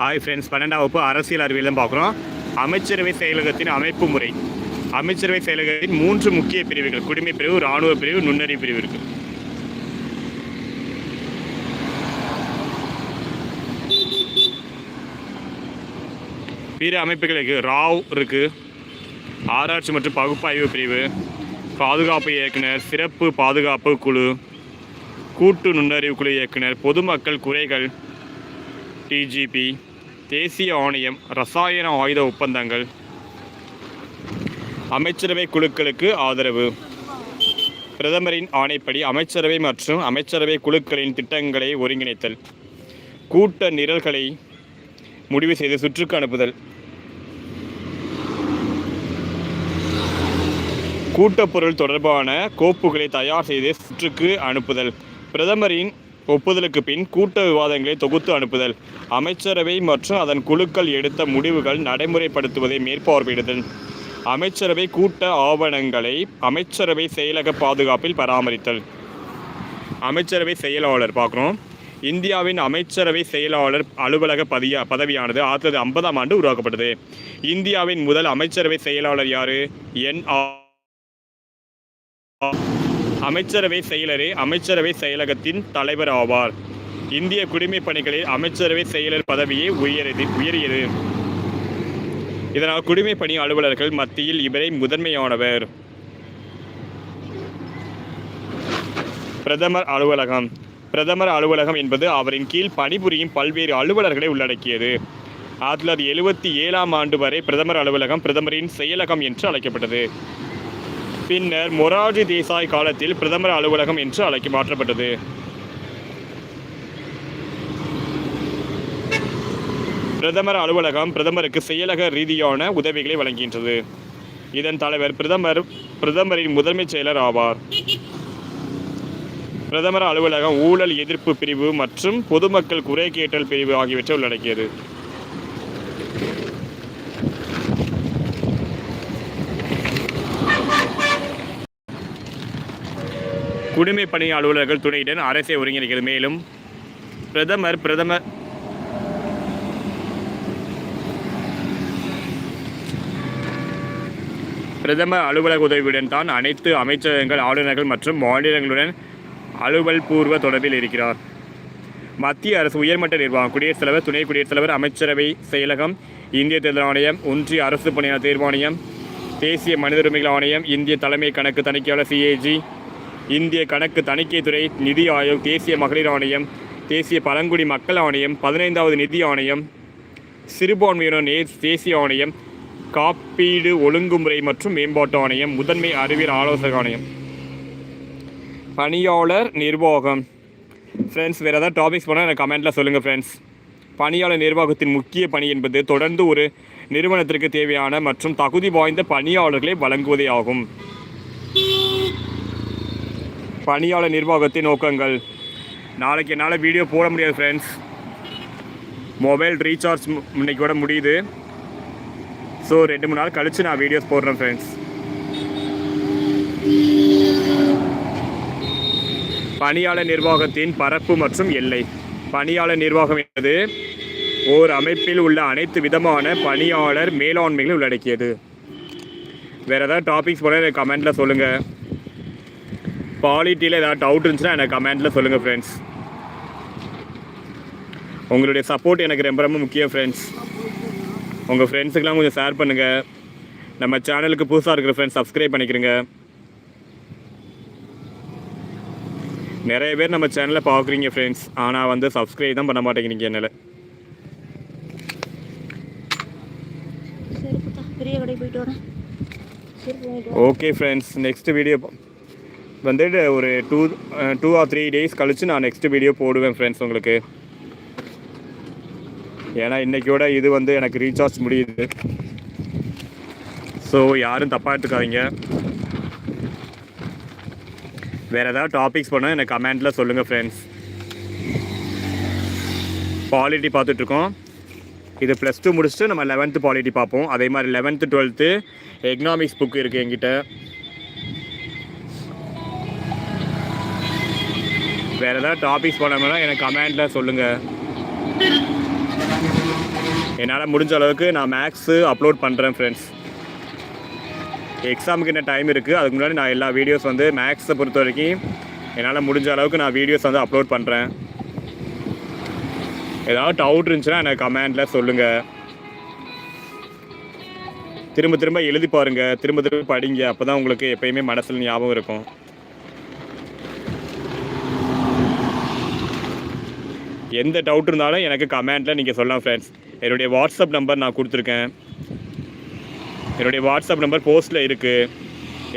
Hi friends பன்னெண்டாம் வகுப்பு அரசியல் அறிவியலும் பார்க்குறோம். அமைச்சரவை செயலகத்தின் அமைப்பு முறை. அமைச்சரவை செயலகத்தின் மூன்று முக்கிய பிரிவுகள். குடிமை பிரிவு இராணுவ பிரிவு நுண்ணறிவு பிரிவு இருக்குது பிற அமைப்புகளுக்கு ராவ் இருக்குது ஆராய்ச்சி மற்றும் பகுப்பாய்வு பிரிவு. பாதுகாப்பு இயக்குனர் சிறப்பு பாதுகாப்பு குழு. கூட்டு நுண்ணறிவு குழு இயக்குனர் பொதுமக்கள் குறைகள். டிஜிபி தேசிய ஆணையம் ரசாயன ஆயுத ஒப்பந்தங்கள். அமைச்சரவை குழுக்களுக்கு ஆதரவு. பிரதமரின் ஆணைப்படி அமைச்சரவை மற்றும் அமைச்சரவை குழுக்களின் திட்டங்களை ஒருங்கிணைத்தல். கூட்ட நிரல்களை முடிவு செய்து சுற்றுக்கு அனுப்புதல். கூட்டப்பொருள் தொடர்பான கோப்புகளை தயார் செய்து சுற்றுக்கு அனுப்புதல். பிரதமரின் ஒப்புதலுக்கு பின் கூட்ட விவாதங்களை தொகுத்து அனுப்புதல் அமைச்சரவை மற்றும் அதன் குழுக்கள் எடுத்த முடிவுகள் நடைமுறைப்படுத்துவதை மேற்பார்வையிடுதல். அமைச்சரவை கூட்ட ஆவணங்களை அமைச்சரவை செயலக பாதுகாப்பில் பராமரித்தல். அமைச்சரவை செயலாளர் பார்க்குறோம் இந்தியாவின் அமைச்சரவை செயலாளர் அலுவலக பதிய பதவியானது ஆயிரத்தி தொள்ளாயிரத்தி ஐம்பதாம் ஆண்டு உருவாக்கப்பட்டது. இந்தியாவின் முதல் அமைச்சரவை செயலாளர் யாரு? என். அமைச்சரவை செயலரே அமைச்சரவை செயலகத்தின் தலைவர் ஆவார். இந்திய குடிமை பணிகளில் அமைச்சரவை செயலர் பதவியே உயரியது உயரியது. இதனால் குடிமை பணி அலுவலர்கள் மத்தியில் இவரை முதன்மையானவர். பிரதமர் அலுவலகம். பிரதமர் அலுவலகம் என்பது அவரின் கீழ் பணிபுரியும் பல்வேறு அலுவலர்களை உள்ளடக்கியது. ஆயிரத்தி தொள்ளாயிரத்தி எழுபத்தி ஏழாம் ஆண்டு வரை பிரதமர் அலுவலகம் பிரதமரின் செயலகம் என்று அழைக்கப்பட்டது. பின்னர் மொரார்ஜி தேசாய் காலத்தில் பிரதமர் அலுவலகம் என்று அழைக்க மாற்றப்பட்டது. பிரதமர் அலுவலகம் பிரதமருக்கு செயலக ரீதியான உதவிகளை வழங்குகின்றது. இதன் தலைவர் பிரதமர் பிரதமரின் முதன்மைச் செயலர் ஆவார். பிரதமர் அலுவலகம் ஊழல் எதிர்ப்பு பிரிவு மற்றும் பொதுமக்கள் குறை கேட்டல் பிரிவு ஆகியவற்றை உள்ளடக்கியது. குடிமை பணி அலுவலர்கள் துணையுடன் அரசை ஒருங்கிணைக்கிறது. மேலும் பிரதமர் பிரதமர் பிரதமர் அலுவலக உதவியுடன் தான் அனைத்து அமைச்சகங்கள் ஆளுநர்கள் மற்றும் மாநிலங்களுடன் அலுவல் பூர்வ தொடர்பில் இருக்கிறார். மத்திய அரசு உயர்மட்ட நிர்வாகம் குடியரசுத் தலைவர் துணை குடியரசுத் தலைவர் அமைச்சரவை செயலகம் இந்திய தேர்தல் ஆணையம் ஒன்றிய அரசு பணியாளர் தேர்வாணையம் தேசிய மனித உரிமைகள் ஆணையம் இந்திய தலைமை கணக்கு தணிக்கையாளர் சிஏஜி இந்திய கணக்கு தணிக்கைத்துறை நிதி ஆயோக் தேசிய மகளிர் ஆணையம் தேசிய பழங்குடி மக்கள் ஆணையம் பதினைந்தாவது நிதி ஆணையம் சிறுபான்மையினர் நே தேசிய ஆணையம் காப்பீடு ஒழுங்குமுறை மற்றும் மேம்பாட்டு ஆணையம் முதன்மை அறிவியல் ஆலோசகர் ஆணையம். பணியாளர் நிர்வாகம். ஃப்ரெண்ட்ஸ் வேறு ஏதாவது டாபிக்ஸ் போனால் எனக்கு கமெண்ட்டில் சொல்லுங்கள் ஃப்ரெண்ட்ஸ் பணியாளர் நிர்வாகத்தின் முக்கிய பணி என்பது தொடர்ந்து ஒரு நிறுவனத்திற்கு தேவையான மற்றும் தகுதி வாய்ந்த பணியாளர்களை வழங்குவதே ஆகும். பணியாளர் நிர்வாகத்தின் நோக்கங்கள். நாளைக்கு என்னால் வீடியோ போட முடியாது ஃப்ரெண்ட்ஸ் மொபைல் ரீசார்ஜ் இன்னைக்கு கூட முடியுது. ஸோ ரெண்டு மூணு நாள் கழித்து நான் வீடியோஸ் போடுறேன் ஃப்ரெண்ட்ஸ் பணியாளர் நிர்வாகத்தின் பரப்பு மற்றும் எல்லை. பணியாளர் நிர்வாகம் என்பது ஓர் அமைப்பில் உள்ள அனைத்து விதமான பணியாளர் மேலாண்மைகளை உள்ளடக்கியது. வேறு ஏதாவது டாபிக்ஸ் போல கமெண்ட்டில் சொல்லுங்கள் பாலிட்டியில் ஏதாவது டவுட் இருந்துச்சுன்னா எனக்கு கமெண்ட்டில் சொல்லுங்கள் ஃப்ரெண்ட்ஸ் உங்களுடைய சப்போர்ட் எனக்கு ரொம்ப ரொம்ப முக்கியம் ஃப்ரெண்ட்ஸ் உங்கள் ஃப்ரெண்ட்ஸுக்கெலாம் கொஞ்சம் ஷேர் பண்ணுங்கள் நம்ம சேனலுக்கு புதுசாக இருக்கிற ஃப்ரெண்ட்ஸ் சப்ஸ்கிரைப் பண்ணிக்கிறங்க நிறைய பேர் நம்ம சேனலை பார்க்குறீங்க ஃப்ரெண்ட்ஸ் ஆனால் வந்து சப்ஸ்கிரைப் தான் பண்ண மாட்டேங்கிறீங்க என்னால். ஓகே ஃப்ரெண்ட்ஸ் நெக்ஸ்ட் வீடியோ வந்துட்டு ஒரு two two or three days கழித்து நான் நெக்ஸ்ட் வீடியோ போடுவேன் ஃப்ரெண்ட்ஸ் உங்களுக்கு. ஏன்னா இன்றைக்கோட இது வந்து எனக்கு ரீசார்ஜ் முடியுது. ஸோ யாரும் தப்பாக எடுத்துக்காதீங்க. வேறு ஏதாவது டாபிக்ஸ் பண்ணால் எனக்கு கமெண்ட்டில் சொல்லுங்கள் ஃப்ரெண்ட்ஸ் பாலிட்டி பார்த்துட்ருக்கோம். இது ப்ளஸ் டூ முடிச்சுட்டு நம்ம லெவன்த்து பாலிட்டி பார்ப்போம். அதே மாதிரி லெவன்த்து டுவெல்த்து எக்கனாமிக்ஸ் புக் இருக்குது எங்கிட்ட வேறு ஏதாவது டாபிக்ஸ் போனோம்னா எனக்கு கமெண்ட்டில் சொல்லுங்கள் என்னால் முடிஞ்ச அளவுக்கு நான் மேக்ஸு அப்லோட் பண்ணுறேன் ஃப்ரெண்ட்ஸ் எக்ஸாமுக்கு என்ன டைம் இருக்குது அதுக்கு முன்னாடி நான் எல்லா வீடியோஸ் வந்து மேக்ஸை பொறுத்த வரைக்கும் என்னால் முடிஞ்ச அளவுக்கு நான் வீடியோஸ் வந்து அப்லோட் பண்ணுறேன் ஏதாவது டவுட் இருந்துச்சுன்னா எனக்கு கமெண்டில் சொல்லுங்கள் திரும்ப திரும்ப எழுதி பாருங்கள் திரும்ப திரும்ப படிங்க. அப்போ தான் உங்களுக்கு எப்பயுமே மனசில் ஞாபகம் இருக்கும். எந்த டவுட் இருந்தாலும் எனக்கு கமெண்ட்டில் நீங்கள் சொல்லலாம் ஃப்ரெண்ட்ஸ் என்னுடைய வாட்ஸ்அப் நம்பர் நான் கொடுத்துருக்கேன். என்னுடைய வாட்ஸ்அப் நம்பர் போஸ்ட்டில் இருக்குது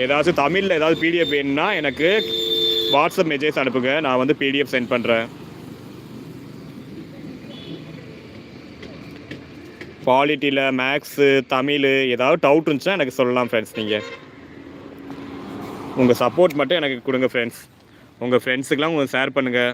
ஏதாச்சும் தமிழில் ஏதாவது பிடிஎஃப் வேணும்னா எனக்கு வாட்ஸ்அப் மெசேஜ் அனுப்புங்க. நான் வந்து பிடிஎஃப் சென்ட் பண்ணுறேன் குவாலிட்டியில் மேக்ஸு தமிழ் ஏதாவது டவுட் இருந்துச்சுன்னா எனக்கு சொல்லலாம் ஃப்ரெண்ட்ஸ் நீங்கள் உங்கள் சப்போர்ட் மட்டும் எனக்கு கொடுங்க ஃப்ரெண்ட்ஸ் உங்கள் ஃப்ரெண்ட்ஸுக்கெலாம் உங்கள் ஷேர் பண்ணுங்கள்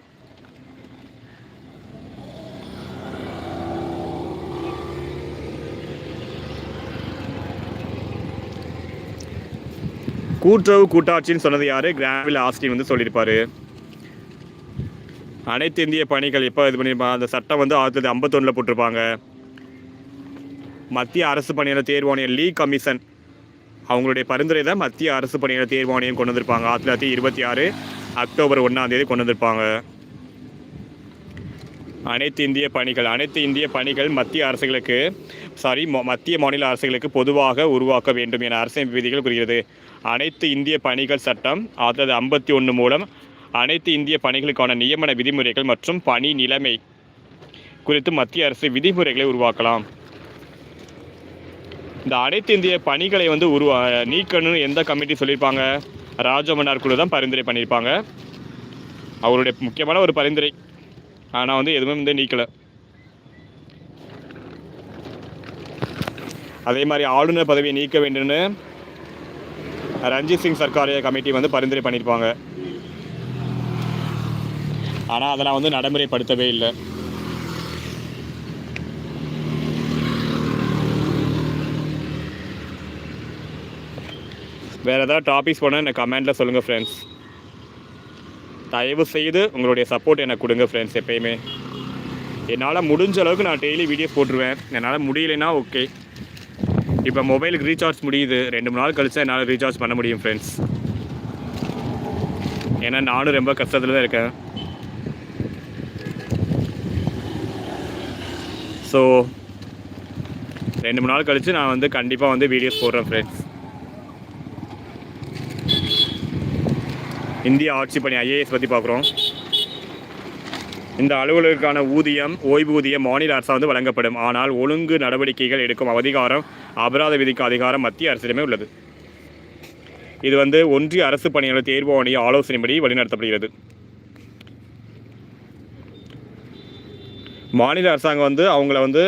கூட்டுறவு கூட்டாட்சின்னு சொன்னது யார்? கிராமில் ஆஸ்டின் வந்து சொல்லியிருப்பார். அனைத்து இந்திய பணிகள் எப்போ இது பண்ணியிருப்பாங்க அந்த சட்டம் வந்து ஆயிரத்தி தொள்ளாயிரத்தி ஐம்பத்தொன்னில் போட்டிருப்பாங்க. மத்திய அரசு பணியாளர் தேர்வாணையம் லீ கமிஷன் அவங்களுடைய பரிந்துரை தான் மத்திய அரசு பணியாளர் தேர்வாணையம் கொண்டு வந்திருப்பாங்க. ஆயிரத்தி தொள்ளாயிரத்தி இருபத்தி ஆறு அக்டோபர் ஒன்றாம் தேதி கொண்டு வந்திருப்பாங்க. அனைத்து இந்திய பணிகள் அனைத்து இந்திய பணிகள் மத்திய அரசுகளுக்கு சாரி ம- மத்திய மாநில அரசுகளுக்கு பொதுவாக உருவாக்க வேண்டும் என அரசியல் விதிகள் கூறுகிறது. அனைத்து இந்திய பணிகள் சட்டம் அதாவது ஐம்பத்தி ஒன்று மூலம் அனைத்து இந்திய பணிகளுக்கான நியமன விதிமுறைகள் மற்றும் பணி நிலைமை குறித்து மத்திய அரசு விதிமுறைகளை உருவாக்கலாம். இந்த அனைத்து இந்திய பணிகளை வந்து உருவா நீக்கணும்னு எந்த கமிட்டி சொல்லியிருப்பாங்க? ராஜமன்னார் குழு தான் பரிந்துரை பண்ணியிருப்பாங்க. அவருடைய முக்கியமான ஒரு பரிந்துரை. ஆனால் வந்து எதுவுமே வந்து நீக்கலை. அதே மாதிரி ஆளுநர் பதவியை நீக்க வேண்டும்னு ரஞ்சித் சிங் சர்க்காரிய கமிட்டி வந்து பரிந்துரை பண்ணியிருப்பாங்க. ஆனால் அதெல்லாம் வந்து நடைமுறைப்படுத்தவே இல்லை. வேறு ஏதாவது டாபிக்ஸ் போனால் எனக்கு கமெண்ட்டில் சொல்லுங்கள் ஃப்ரெண்ட்ஸ் தயவு செய்து உங்களுடைய சப்போர்ட் எனக்கு கொடுங்க ஃப்ரெண்ட்ஸ் எப்பயுமே. என்னால் முடிஞ்ச அளவுக்கு நான் டெய்லி வீடியோஸ் போட்டுருவேன். என்னால் முடியலைன்னா ஓகே இப்போ மொபைலுக்கு ரீசார்ஜ் முடியுது. ரெண்டு மூணு நாள் கழிச்சா என்னால் ரீசார்ஜ் பண்ண முடியும் ஃப்ரெண்ட்ஸ் ஏன்னா நானும் ரொம்ப கஷ்டத்தில் தான் இருக்கேன். ஸோ ரெண்டு மூணு நாள் கழித்து நான் வந்து கண்டிப்பாக வந்து வீடியோஸ் போடுறேன் ஃப்ரெண்ட்ஸ் இந்திய ஆட்சி பணி ஐஏஎஸ் பற்றி பார்க்குறோம் இந்த அலுவலருக்கான ஊதியம் ஓய்வூதியம் மாநில அரசால் வந்து வழங்கப்படும். ஆனால் ஒழுங்கு நடவடிக்கைகள் எடுக்கும் அதிகாரம் அபராத விதிக்கும் அதிகாரம் மத்திய அரசிடமே உள்ளது. இது வந்து ஒன்றிய அரசு பணியாளர் தேர்வு ஆணைய ஆலோசனைப்படி வழிநடத்தப்படுகிறது. மாநில அரசாங்கம் வந்து அவங்கள வந்து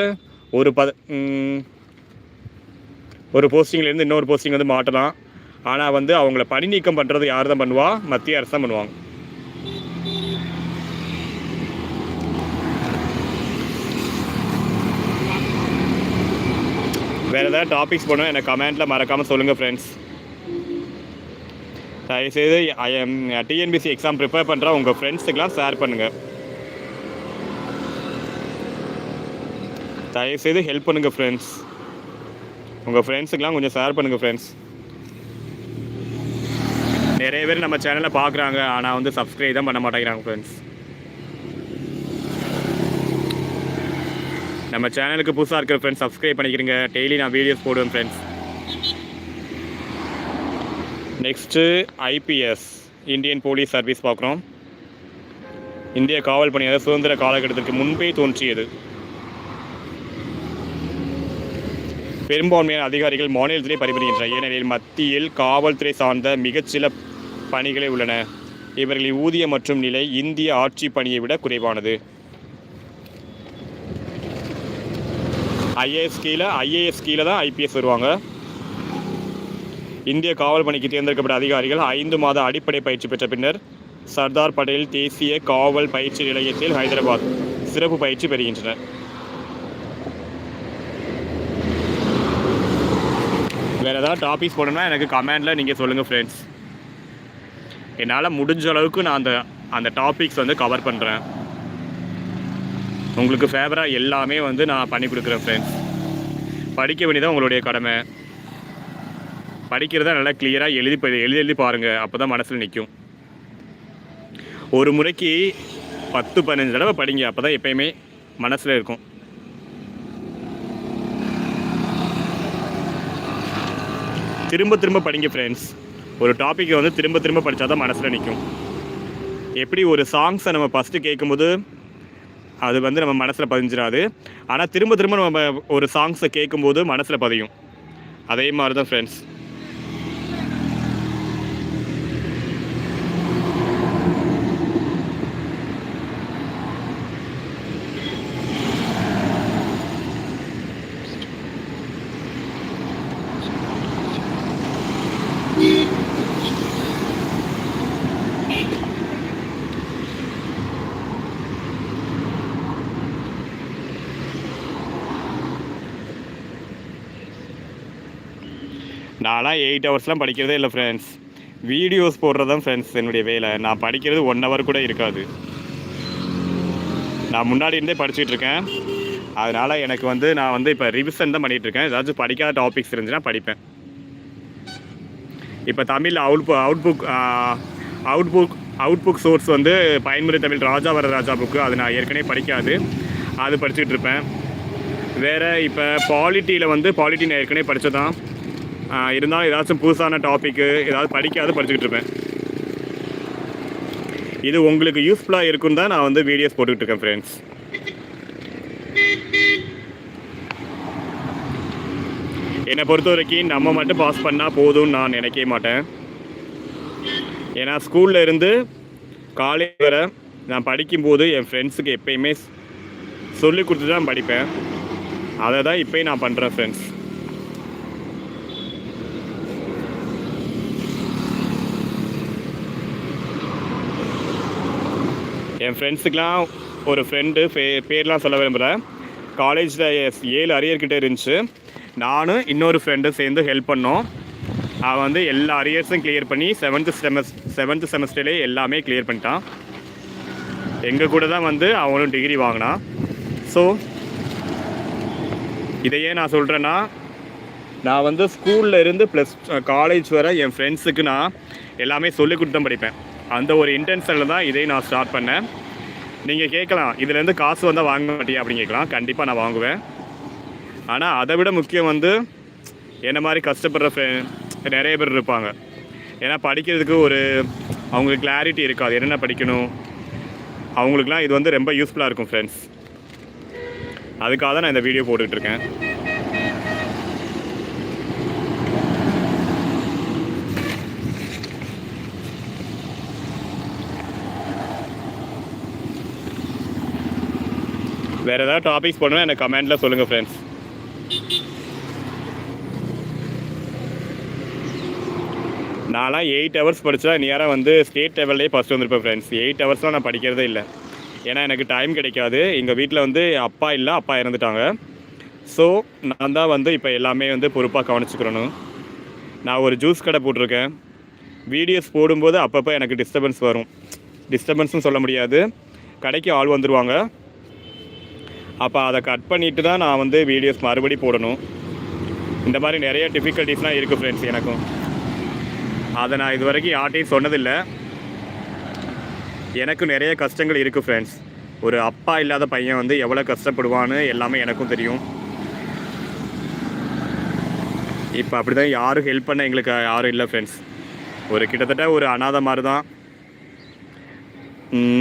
ஒரு பத ஒரு போஸ்டிங்லேருந்து இன்னொரு போஸ்டிங் வந்து மாட்டலாம் ஆனால் வந்து அவங்கள பணி நீக்கம் பண்ணுறது யார் தான் பண்ணுவா? மத்திய அரசு தான் பண்ணுவாங்க. வேறு ஏதாவது டாபிக்ஸ் போனால் எனக்கு கமெண்ட்டில் மறக்காமல் சொல்லுங்கள் ஃப்ரெண்ட்ஸ் தயவுசெய்து எம் டிஎன்பிசி எக்ஸாம் ப்ரிப்பேர் பண்ணுற உங்கள் ஃப்ரெண்ட்ஸுக்கெலாம் ஷேர் பண்ணுங்கள் தயவுசெய்து ஹெல்ப் பண்ணுங்கள் ஃப்ரெண்ட்ஸ் உங்கள் ஃப்ரெண்ட்ஸுக்கெலாம் கொஞ்சம் ஷேர் பண்ணுங்கள் ஃப்ரெண்ட்ஸ் நிறைய பேர் நம்ம சேனலை பார்க்குறாங்க ஆனால் வந்து சப்ஸ்கிரைப் தான் பண்ண மாட்டேங்கிறாங்க ஃப்ரெண்ட்ஸ் நம்ம சேனலுக்கு புதுசாக இருக்கிற ஃப்ரெண்ட்ஸ் சப்ஸ்கிரைப் பண்ணிக்கிறீங்க டெய்லி நான் வீடியோஸ் போடுவேன் friends next IPS Indian police service பார்க்குறோம். இந்திய காவல் பணியாளர் சுதந்திர காலகட்டத்திற்கு முன்பே தோன்றியது. பெரும்பான்மையான அதிகாரிகள் மாநிலத்திலே பணிபுரிகின்றனர். ஏனெனில் மத்தியில் காவல்துறை சார்ந்த மிகச்சில பணிகளே உள்ளன. இவர்களின் ஊதியம் மற்றும் நிலை இந்திய ஆட்சி பணியை விட குறைவானது. ஐஏஎஸ் கீழே ஐஏஎஸ் கீழே தான் ஐபிஎஸ் வருவாங்க. இந்திய காவல் பணிக்கு தேர்ந்தெடுக்கப்பட்ட அதிகாரிகள் ஐந்து மாத அடிப்படை பயிற்சி பெற்ற பின்னர் சர்தார் பட்டேல் தேசிய காவல் பயிற்சி நிலையத்தில் ஹைதராபாத் சிறப்பு பயிற்சி பெறுகின்றனர். வேறு ஏதாவது டாபிக்ஸ் போடணும்னா எனக்கு கமெண்டில் நீங்கள் சொல்லுங்கள் ஃப்ரெண்ட்ஸ் என்னால் முடிஞ்ச அளவுக்கு நான் அந்த அந்த டாபிக்ஸ் வந்து கவர் பண்ணுறேன் உங்களுக்கு ஃபேவராக எல்லாமே வந்து நான் பண்ணி கொடுக்குறேன் ஃப்ரெண்ட்ஸ் படிக்க வேண்டியதான் உங்களுடைய கடமை. படிக்கிறதா நல்லா கிளியராக எழுதி ப- எழுதி எழுதி பாருங்கள் அப்போ தான் மனசில் நிற்கும் ஒரு முறைக்கு பத்து பதினஞ்சு தடவை படிங்க. அப்போ தான் எப்பயுமே மனசில் இருக்கும். திரும்ப திரும்ப படிங்க ஃப்ரெண்ட்ஸ் ஒரு டாப்பிக்கை வந்து திரும்ப திரும்ப படித்தா தான் மனசில் நிற்கும் எப்படி ஒரு சாங்ஸை நம்ம ஃபஸ்ட்டு கேட்கும்போது அது வந்து நம்ம மனசில் பதிஞ்சிடாது ஆனால் திரும்ப திரும்ப நம்ம ஒரு சாங்ஸை கேட்கும்போது மனசில் பதியும். அதே மாதிரி தான் ஃப்ரெண்ட்ஸ் நான்லாம் எயிட் ஹவர்ஸ்லாம் படிக்கிறதே இல்லை ஃப்ரெண்ட்ஸ் வீடியோஸ் போடுறது தான் ஃப்ரெண்ட்ஸ் என்னுடைய வேலை. நான் படிக்கிறது ஒன் ஹவர் கூட இருக்காது. நான் முன்னாடி இருந்தே படிச்சுட்டு இருக்கேன். அதனால் எனக்கு வந்து நான் வந்து இப்போ ரிவிஷன் தான் பண்ணிகிட்டு இருக்கேன். ஏதாச்சும் படிக்காத டாபிக்ஸ் இருந்துச்சுன்னா படிப்பேன். இப்போ Tamil out out book out book out book source வந்து பயன்முறை தமிழ் ராஜா வர ராஜா புக்கு அது நான் ஏற்கனவே படிக்காது. அது படிச்சுட்டு இருப்பேன். வேறு இப்போ பாலிட்டியில் வந்து பாலிட்டி நான் ஏற்கனவே படித்ததான் இருந்தாலும் ஏதாச்சும் புதுசான டாப்பிக்கு ஏதாவது படிக்காத படிச்சுக்கிட்டு இருப்பேன். இது உங்களுக்கு யூஸ்ஃபுல்லாக இருக்கும் தான் நான் வந்து வீடியோஸ் போட்டுக்கிட்டு இருக்கேன் ஃப்ரெண்ட்ஸ் என்னை பொறுத்த வரைக்கும் நம்ம மட்டும் பாஸ் பண்ணால் போதும்னு நான் நினைக்கவே மாட்டேன். ஏன்னா ஸ்கூலில் இருந்து காலேஜ் வரை நான் படிக்கும்போது என் ஃப்ரெண்ட்ஸுக்கு எப்பயுமே சொல்லி கொடுத்து தான் படிப்பேன். அதை தான் இப்போயும் நான் பண்ணுறேன் ஃப்ரெண்ட்ஸ் என் ஃப்ரெண்ட்ஸுக்கெலாம் ஒரு ஃப்ரெண்டு பே பேர்லாம் சொல்ல விரும்புகிறேன் காலேஜில் ஏழு அரியர்கிட்ட இருந்துச்சு. நானும் இன்னொரு ஃப்ரெண்டும் சேர்ந்து ஹெல்ப் பண்ணோம். அவன் வந்து எல்லா அரியர்ஸும் கிளியர் பண்ணி செவன்த்து செமஸ் செவன்த்து செமஸ்டர்லேயே எல்லாமே கிளியர் பண்ணிட்டான். எங்கள் கூட தான் வந்து அவனும் டிகிரி வாங்கினான். ஸோ இதையே நான் சொல்கிறேன்னா நான் வந்து ஸ்கூலில் இருந்து ப்ளஸ் காலேஜ் வரை என் ஃப்ரெண்ட்ஸுக்கு நான் எல்லாமே சொல்லிக் கொடுத்து தான் படிப்பேன். அந்த ஒரு இன்டென்ஷனில் தான் இதை நான் ஸ்டார்ட் பண்ணேன். நீங்கள் கேட்கலாம் இதுலேருந்து காசு வந்தால் வாங்க மாட்டியா அப்படின்னு கேட்கலாம். கண்டிப்பாக நான் வாங்குவேன். ஆனால் அதை விட முக்கியம் வந்து என்ன மாதிரி கஷ்டப்படுற ஃப்ரெ- நிறைய பேர் இருப்பாங்க. ஏன்னா படிக்கிறதுக்கு ஒரு அவங்களுக்கு கிளாரிட்டி இருக்காது. என்னென்ன படிக்கணும்? அவங்களுக்குலாம் இது வந்து ரொம்ப யூஸ்ஃபுல்லாக இருக்கும் ஃப்ரெண்ட்ஸ் அதுக்காக தான் நான் இந்த வீடியோ போட்டுட்டு வேறு ஏதாவது டாபிக்ஸ் போடணும் எனக்கு கமெண்ட்டில் சொல்லுங்கள் ஃப்ரெண்ட்ஸ் நான்லாம் எயிட் ஹவர்ஸ் படித்தா நேராக வந்து ஸ்டேட் லெவல்லே ஃபஸ்ட் வந்திருப்பேன் ஃப்ரெண்ட்ஸ் எயிட் ஹவர்ஸ்லாம் நான் படிக்கிறதே இல்லை. ஏன்னா எனக்கு டைம் கிடைக்காது. எங்கள் வீட்டில் வந்து அப்பா இல்லை அப்பா இறந்துட்டாங்க. ஸோ நான் தான் வந்து இப்போ எல்லாமே வந்து பொறுப்பாக கவனிச்சுக்கிறணும். நான் ஒரு ஜூஸ் கடை போட்டிருக்கேன். வீடியோஸ் போடும்போது அப்பப்போ எனக்கு டிஸ்டர்பன்ஸ் வரும். டிஸ்டர்பன்ஸும் சொல்ல முடியாது. கடைக்கு ஆள் வந்துடுவாங்க அப்போ அதை கட் பண்ணிவிட்டு தான் நான் வந்து வீடியோஸ் மறுபடி போடணும். இந்த மாதிரி நிறைய டிஃபிகல்ட்டிஸ்லாம் இருக்குது ஃப்ரெண்ட்ஸ் எனக்கும். அதை நான் இது வரைக்கும் யார்ட்டையும் சொன்னதில்லை. எனக்கும் நிறைய கஷ்டங்கள் இருக்குது ஃப்ரெண்ட்ஸ் ஒரு அப்பா இல்லாத பையன் வந்து எவ்வளோ கஷ்டப்படுவான்னு எல்லாமே எனக்கும் தெரியும். இப்போ அப்படி தான் யாரும் ஹெல்ப் பண்ண எங்களுக்கு யாரும் இல்லை ஃப்ரெண்ட்ஸ் ஒரு கிட்டத்தட்ட ஒரு அனாதை மாதிரி தான்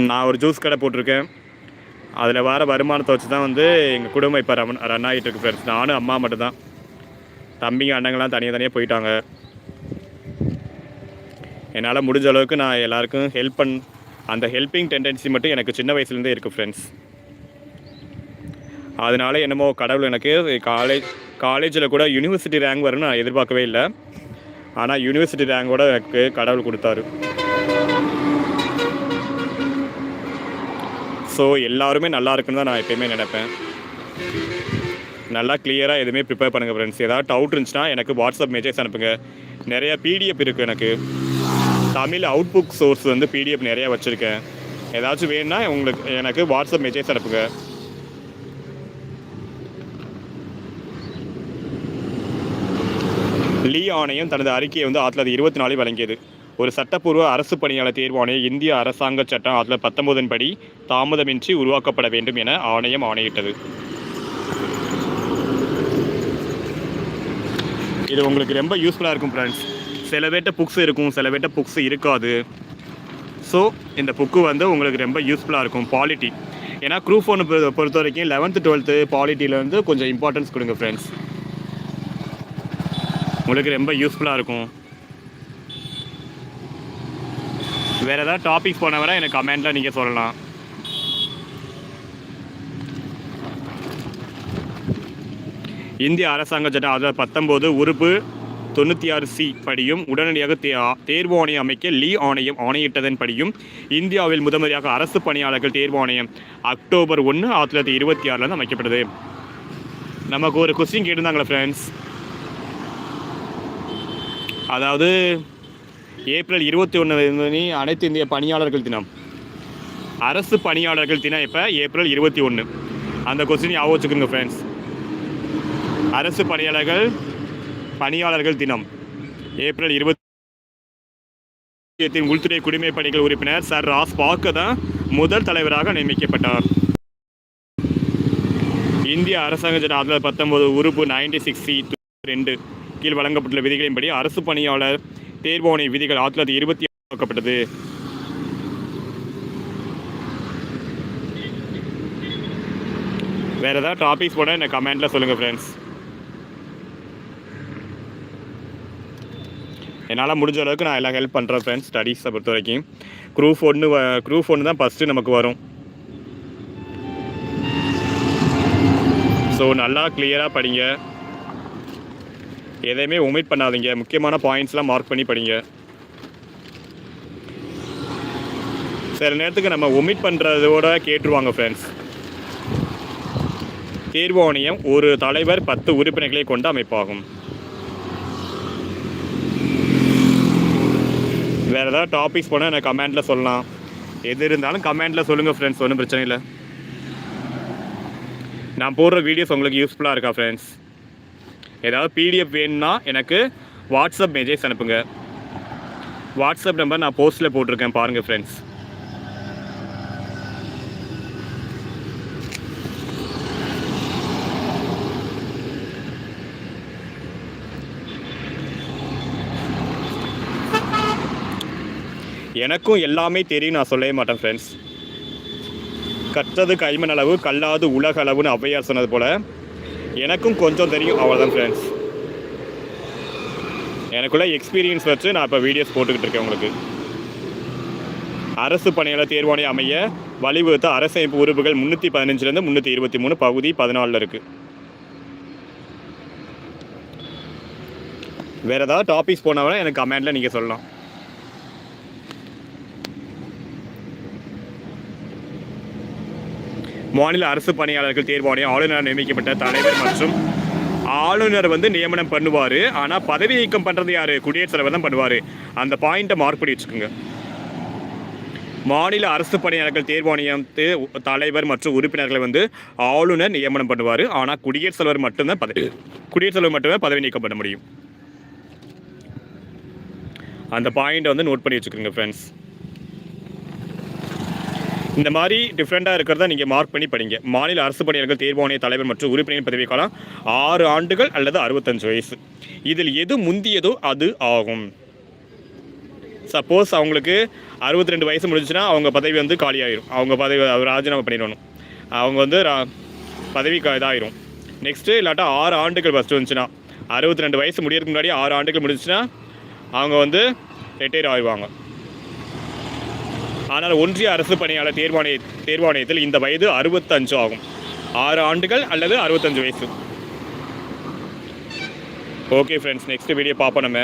நான் ஒரு ஜூஸ் கடை போட்டிருக்கேன். அதில் வர வருமானத்தை வச்சு தான் வந்து எங்கள் குடும்பம் இப்போ ரன் ரன் ஆகிட்டு இருக்கு ஃப்ரெண்ட்ஸ் நானும் அம்மா மட்டும்தான். தம்பிங்க அண்ணங்கள்லாம் தனியாக தனியாக போயிட்டாங்க. என்னால் முடிஞ்ச அளவுக்கு நான் எல்லாருக்கும் ஹெல்ப் பண் அந்த ஹெல்ப்பிங் டெண்டன்சி மட்டும் எனக்கு சின்ன வயசுலேருந்தே இருக்குது ஃப்ரெண்ட்ஸ் அதனால என்னமோ கடவுள் எனக்கு காலேஜ் காலேஜில் கூட யூனிவர்சிட்டி ரேங்க் வரும்னு நான் எதிர்பார்க்கவே இல்லை. ஆனால் யூனிவர்சிட்டி ரேங்கோட எனக்கு கடவுள் கொடுத்தாரு. ஸோ எல்லாருமே நல்லா இருக்குன்னு தான் நான் எப்பயுமே நினைப்பேன். நல்லா கிளியராக எதுவுமே ப்ரிப்பேர் பண்ணுங்கள் ஃப்ரெண்ட்ஸ் ஏதாவது டவுட் இருந்துச்சுன்னா எனக்கு வாட்ஸ்அப் மெசேஜ் அனுப்புங்க. நிறையா பிடிஎஃப் இருக்குது எனக்கு. தமிழ் அவுட் புக் சோர்ஸ் வந்து பிடிஎஃப் நிறையா வச்சுருக்கேன். ஏதாச்சும் வேணும்னா உங்களுக்கு எனக்கு வாட்ஸ்அப் மெசேஜ் அனுப்புங்க. லீ ஆணையம் தனது அறிக்கையை வந்து ஆற்றுல தொள்ளாயிரத்தி இருபத்தி நாலில் வழங்கியது. ஒரு சட்டப்பூர்வ அரசு பணியாளர் தேர்வு இந்திய அரசாங்க சட்டம் அதில் பத்தொன்பதன்படி படி தாமதமின்றி உருவாக்கப்பட வேண்டும் என ஆணையம் ஆணையிட்டது. இது உங்களுக்கு ரொம்ப யூஸ்ஃபுல்லாக இருக்கும் ஃப்ரெண்ட்ஸ் சில பேர்ட்ட புக்ஸ் இருக்கும் சில பேர்ட்ட புக்ஸ் இருக்காது. ஸோ இந்த புக்கு வந்து உங்களுக்கு ரொம்ப யூஸ்ஃபுல்லாக இருக்கும் பாலிட்டி ஏன்னா குரூப் ஒன்று பொறுத்த வரைக்கும் லெவன்த்து டுவெல்த்து பாலிட்டியிலேருந்து கொஞ்சம் இம்பார்ட்டன்ஸ் கொடுங்க ஃப்ரெண்ட்ஸ் உங்களுக்கு ரொம்ப யூஸ்ஃபுல்லாக இருக்கும். வேறு ஏதாவது டாபிக்ஸ் போனவரை எனக்கு கமெண்ட்டில் நீங்கள் சொல்லலாம். இந்திய அரசாங்க சட்டம் அதில் பத்தொம்போது உறுப்பு தொண்ணூற்றி ஆறு சி படியும் உடனடியாக தே தேர்வு ஆணையம் அமைக்க லீ ஆணையம் ஆணையிட்டதன் படியும் இந்தியாவில் முதன்முறையாக அரசு பணியாளர்கள் தேர்வு ஆணையம் அக்டோபர் ஒன்று ஆயிரத்தி தொள்ளாயிரத்தி இருபத்தி ஆறில் அமைக்கப்பட்டது. நமக்கு ஒரு கொஸ்டின் கேட்டிருந்தாங்களே ஃப்ரெண்ட்ஸ் அதாவது ஏப்ரல் இருபத்தி ஒன்று அனைத்து இந்திய பணியாளர்கள் தினம். அரசு பணியாளர்கள் தினம் இப்போ ஏப்ரல் இருபத்தி ஒன்று அந்த கொஸ்டின் ஞாபகம் வச்சுக்கோங்க ஃப்ரெண்ட்ஸ் அரசு பணியாளர்கள் பணியாளர்கள் தினம். ஏப்ரல் இருபத்தி உள்துறை குடிமை பணிகள் உறுப்பினர் சர் ராஸ் பாக்கு தான் முதல் தலைவராக நியமிக்கப்பட்டார். இந்திய அரசாங்க ஜனாதிபதி ஆயிரத்தி பத்தொன்பது உறுப்பு நைன்டி சிக்ஸ் சி ரெண்டு கீழ் வழங்கப்பட்டுள்ள விதிகளின்படி அரசு பணியாளர் தேர்வாணை விதிகள் ஆயிரத்தி தொள்ளாயிரத்தி இருபத்தி ஆக்கப்பட்டது வேறு ஏதாவது டாபிக்ஸ் போட எனக்கு கமெண்ட்டில் சொல்லுங்கள் ஃப்ரெண்ட்ஸ் என்னால் முடிஞ்ச அளவுக்கு நான் எல்லாம் ஹெல்ப் பண்ணுறேன் ஃப்ரெண்ட்ஸ் ஸ்டடீஸை பொறுத்த வரைக்கும். குரூப் ஒன்று குரூப் ஒன்று தான் ஃபஸ்ட்டு நமக்கு வரும். ஸோ நல்லா கிளியராக படிங்க. எதையுமே ஒமிட் பண்ணாதீங்க. முக்கியமான பாயிண்ட்ஸ்லாம் மார்க் பண்ணி படிங்க. சில நேரத்துக்கு நம்ம ஒமிட் பண்ணுறதோட கேட்டுருவாங்க ஃப்ரெண்ட்ஸ் தேர்வாணையம் ஒரு தலைவர் பத்து உறுப்பினர்களை கொண்ட அமைப்பாகும். வேறு ஏதாவது டாபிக்ஸ் போனால் எனக்கு கமெண்ட்டில் சொல்லலாம். எது இருந்தாலும் கமெண்ட்டில் சொல்லுங்கள் ஃப்ரெண்ட்ஸ் ஒன்றும் பிரச்சனை இல்லை. நான் போடுற வீடியோஸ் உங்களுக்கு யூஸ்ஃபுல்லாக இருக்கா ஃப்ரெண்ட்ஸ் ஏதாவது பிடிஎஃப் வேணும்னா எனக்கு வாட்ஸ்அப் மெசேஜ் அனுப்புங்க. வாட்ஸ்அப் நம்பர் நான் போஸ்ட்டில் போட்டிருக்கேன் பாருங்கள் ஃப்ரெண்ட்ஸ் எனக்கும் எல்லாமே தெரியும் நான் சொல்லவே மாட்டேன் ஃப்ரெண்ட்ஸ் கற்றது கைமண் அளவு கல்லாது உலக அளவுன்னு ஔவையார் சொன்னது போல் எனக்கும் கொஞ்சம் தெரியும் அவ்வளோதான் ஃப்ரெண்ட்ஸ் எனக்குள்ள எக்ஸ்பீரியன்ஸ் வச்சு நான் இப்போ வீடியோஸ் போட்டுக்கிட்டு இருக்கேன் உங்களுக்கு. அரசு பணியாளர் தேர்வாணை அமைய வழிவகுத்த அரசமைப்பு உறுப்புகள் முந்நூற்றி பதினஞ்சுலேருந்து முந்நூற்றி இருபத்தி மூணு பகுதி பதினாலில் இருக்குது வேறு ஏதாவது டாபிக்ஸ் போனவரை எனக்கு கமெண்டில் நீங்கள் சொல்லலாம். மாநில அரசு பணியாளர்கள் தேர்வாணையம் ஆளுநர் நியமிக்கப்பட்ட தலைவர் மற்றும் ஆளுநர் வந்து நியமனம் பண்ணுவார். ஆனால் பதவி நீக்கம் பண்ணுறது யார்? குடியரசுத் தலைவர் தான் பண்ணுவார். அந்த பாயிண்ட்டை மார்க் பண்ணி வச்சுக்கோங்க. மாநில அரசு பணியாளர்கள் தேர்வாணையத்து தலைவர் மற்றும் உறுப்பினர்களை வந்து ஆளுநர் நியமனம் பண்ணுவார். ஆனால் குடியரசுத் தலைவர் மட்டும்தான் பதவி குடியரசுத் தலைவர் மட்டுமே பதவி நீக்கம் பண்ண முடியும். அந்த பாயிண்ட்டை வந்து நோட் பண்ணி வச்சுக்கோங்க ஃப்ரெண்ட்ஸ் இந்த மாதிரி டிஃப்ரெண்ட்டாக இருக்கிறத நீங்கள் மார்க் பண்ணி படிங்க. மாநில அரசு பணியாளர்கள் தேர்வாணைய தலைவர் மற்றும் உறுப்பினர் பதவிக்காலம் ஆறு ஆண்டுகள் அல்லது அறுபத்தஞ்சு வயசு. இதில் எது முந்தியதோ அது ஆகும். சப்போஸ் அவங்களுக்கு அறுபத்தி ரெண்டு வயசு முடிஞ்சுன்னா அவங்க பதவி வந்து காலியாயிரும். அவங்க பதவி ராஜினாமா பண்ணிடணும். அவங்க வந்து ரா- பதவி க- இதாயிரும். நெக்ஸ்ட்டு இல்லாட்டா ஆறு ஆண்டுகள் ஃபஸ்ட்டு வந்துச்சுன்னா. அறுபத்தி ரெண்டு வயசு முடியறதுக்கு முன்னாடி ஆறு ஆண்டுகள் முடிஞ்சுன்னா அவங்க வந்து ரிட்டையர் ஆயிடுவாங்க. ஆனால் ஒன்றிய அரசு பணியாளர் தேர்வாணைய தேர்வாணையத்தில் இந்த வயது அறுபத்தஞ்சு ஆகும். ஆறு ஆண்டுகள் அல்லது அறுபத்தஞ்சு வயசு. ஓகே ஃப்ரெண்ட்ஸ் நெக்ஸ்ட் வீடியோ பார்ப்போம் நம்ம.